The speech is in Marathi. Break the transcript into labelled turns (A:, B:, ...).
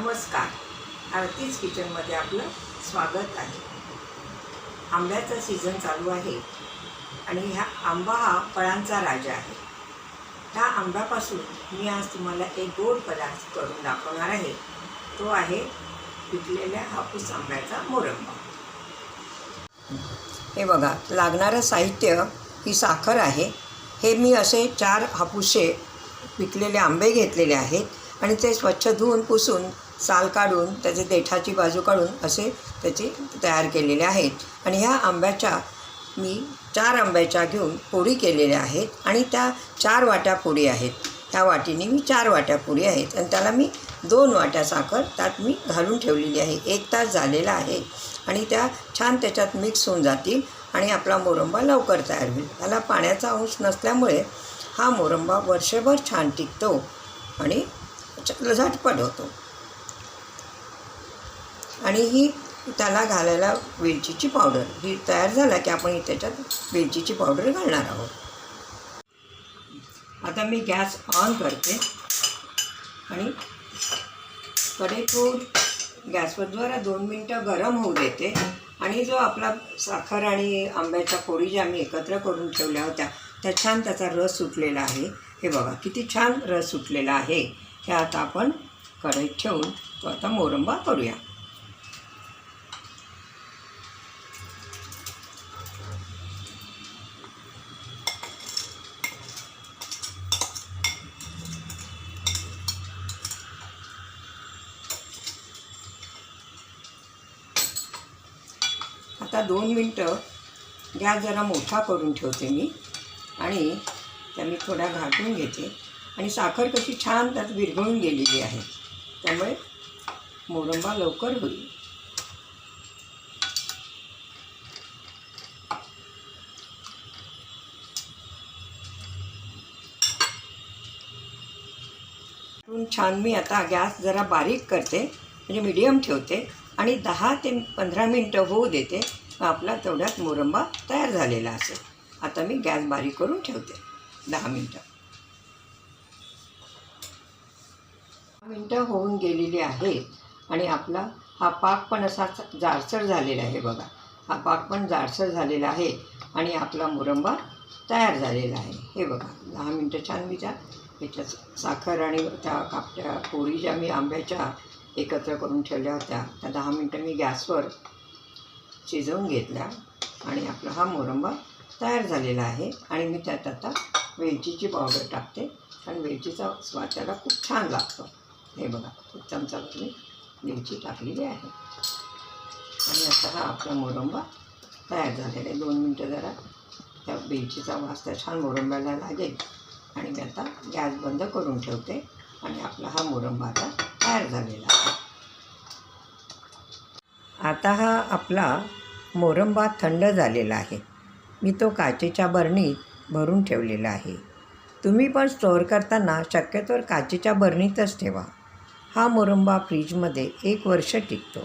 A: नमस्कार. आरतीच किचनमध्ये आपलं स्वागत आहे. आंब्याचा सीझन चालू आहे आणि ह्या आंबा हा फळांचा राजा आहे. ह्या आंब्यापासून मी आज तुम्हाला एक गोड पदार्थ करून दाखवणार आहे. तो आहे पिकलेल्या हापूस आंब्याचा मोरंबा. हे बघा लागणारं साहित्य ही साखर आहे. हे मी असे चार हापूसे पिकलेले आंबे घेतलेले आहेत आणि ते स्वच्छ धुवून पुसून साल काढून त्याचे देठाची बाजू काढून असे त्याचे तयार केलेले आहेत. आणि ह्या आंब्याच्या मी चार आंब्याच्या घेऊन पोळी केलेल्या आहेत आणि त्या चार वाट्या पोळी आहेत. ह्या वाटीने मी चार वाट्या पुरी आहेत आणि त्याला मी दोन वाट्या साखर त्यात मी घालून ठेवलेली आहे. एक तास झालेला आहे आणि त्या छान त्याच्यात मिक्स होऊन जातील आणि आपला मोरंबा लवकर तयार होईल. त्याला पाण्याचा अंश नसल्यामुळे हा मोरंबा वर्षभर छान टिकतो आणि झटपट होतो. आणि ही त्याला घालायला वेलचीची पावडर. ही तयार झाला की आपण ही त्याच्यात वेलचीची पावडर घालणार आहोत. आता मी गॅस ऑन करते. आणि कडे गॅसवर जरा दोन मिनटं गरम होऊ देते. आणि जो आपला साखर आणि आंब्याच्या फोडी ज्या आम्ही एकत्र करून ठेवल्या होत्या त्या छान त्याचा रस सुटलेला आहे. हे बघा किती छान रस सुटलेला आहे. हे आता आपण कढईत ठेवून तो आता मोरंबा करूया. आता दोन मिनटं गॅस जरा मोठा करून ठेवते मी आणि त्या मी थोडा घाटून घेते. आणि साखर कशी छान त्यात विरघळून गेलेली आहे. त्यामुळे मोरंबा लवकर होईल. छान मी आता गॅस जरा बारीक करते. म्हणजे मीडियम ठेवते. आणि दहा ते पंधरा मिनटं होऊ देते मग आपला तेवढ्यात मोरंबा तयार झालेला असेल. आता मी गॅस बारीक करून ठेवते दहा मिनटं. दहा मिनटं होऊन गेलेली आहेत आणि आपला हा पाक पण असा जाडसर झालेला आहे बघा. हा पाक पण जाडसर झालेला आहे आणि आपला मुरंबा तयार झालेला आहे. हे बघा दहा मिनटं छान मी त्या ह्याच्यात साखर आणि त्या कापट्या पोळी ज्या मी आंब्याच्या एकत्र करून ठेवल्या होत्या. त्या दहा मिनटं मी गॅसवर शिजवून घेतल्या आणि आपला हा मोरंबा तयार झालेला आहे. आणि मी त्यात आता वेलचीची पावडर टाकते. कारण वेलचीचा स्वाद त्याला खूप छान लागतो. हे बघा खूप चमचाभर मी वेलची टाकलेली आहे. आणि आता हा आपला मोरंबा तयार झालेला आहे. दोन मिनटं जरा त्या वेलचीचा वास त्या छान मोरंब्याला लागेल. आणि मी आता गॅस बंद करून ठेवते. आणि आपला हा मोरंबा आता तयार झालेला आहे. आता हा आपला मोरंबा थंड झालेला आहे. मी तो काचेच्या बरणीत भरून ठेवलेला आहे. तुम्ही पण स्टोअर करताना शक्यतोवर काचेच्या बरणीतच ठेवा. हा मोरंबा फ्रीजमध्ये एक वर्ष टिकतो.